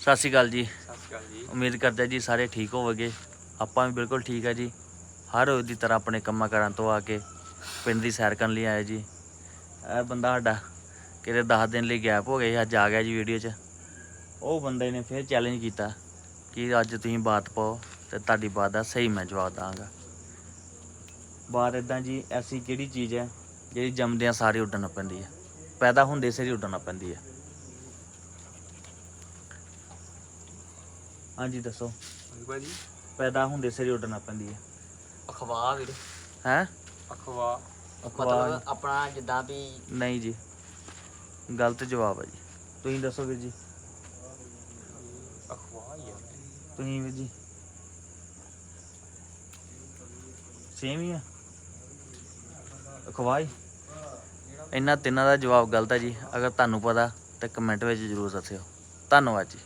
ਸਤਿ ਸ਼੍ਰੀ ਅਕਾਲ ਜੀ। ਸਤਿ ਸ਼੍ਰੀ ਅਕਾਲ ਜੀ। ਉਮੀਦ ਕਰਦੇ ਜੀ ਸਾਰੇ ਠੀਕ ਹੋਵੋਗੇ। ਆਪਾਂ ਵੀ ਬਿਲਕੁਲ ਠੀਕ ਆ ਜੀ। ਹਰ ਰੋਜ਼ ਦੀ ਤਰ੍ਹਾਂ ਆਪਣੇ ਕੰਮਾਂ ਕਾਰਾਂ ਤੋਂ ਆ ਕੇ ਪਿੰਡ ਦੀ ਸੈਰ ਕਰਨ ਲਈ ਆਏ ਜੀ। ਇਹ ਬੰਦਾ ਸਾਡਾ ਕਿਤੇ 10 ਦਿਨ ਲਈ ਗੈਪ ਹੋ ਗਿਆ ਅੱਜ ਆ ਗਿਆ ਜੀ ਵੀਡੀਓ 'ਚ। ਉਹ ਬੰਦੇ ਨੇ ਫਿਰ ਚੈਲੰਜ ਕੀਤਾ ਕਿ ਅੱਜ ਤੁਸੀਂ ਬਾਤ ਪਾਓ ਤੇ ਤੁਹਾਡੀ ਬਾਤ ਦਾ ਸਹੀ ਮੈਂ ਜਵਾਬ ਦਾਂਗਾ। ਬਾਤ ਇਦਾਂ ਜੀ ਐਸੀ ਕਿਹੜੀ ਚੀਜ਼ ਹੈ ਜਿਹੜੀ ਜੰਮਦਿਆਂ ਸਾਰੀ ਉੱਡਣ ਪੈਂਦੀ ਹੈ। ਪੈਦਾ ਹੁੰਦੇ ਸਿਰ ਉੱਡਣ ਪੈਂਦੀ ਹੈ। ਹਾਂਜੀ ਦੱਸੋ। ਹਾਂਜੀ ਭਾਜੀ। ਪੈਦਾ ਹੁੰਦੇ ਸਿਰ ਉੱਡਣ ਪੈਂਦੀ ਹੈ ਅਖਵਾ ਵੀਰ। ਹੈ? ਅਖਵਾ। ਮਤਲਬ ਆਪਣਾ ਜਿੱਦਾਂ ਵੀ ਨਹੀਂ ਜੀ। ਗਲਤ ਜਵਾਬ ਹੈ ਜੀ। ਤੁਸੀਂ ਦੱਸੋ ਵੀਰ ਜੀ। ਅਖਵਾ ਤੁਸੀਂ ਵੀਰ ਜੀ। ਸੇਮ ਹੀ ਆ। ਅਖਵਾਈ ਇਹਨਾਂ ਤਿੰਨਾਂ ਦਾ ਜਵਾਬ ਗਲਤ ਹੈ ਜੀ। ਅਗਰ ਤੁਹਾਨੂੰ ਪਤਾ ਤਾਂ ਕਮੈਂਟ ਵਿੱਚ ਜ਼ਰੂਰ ਦੱਸਿਓ। ਧੰਨਵਾਦ ਜੀ।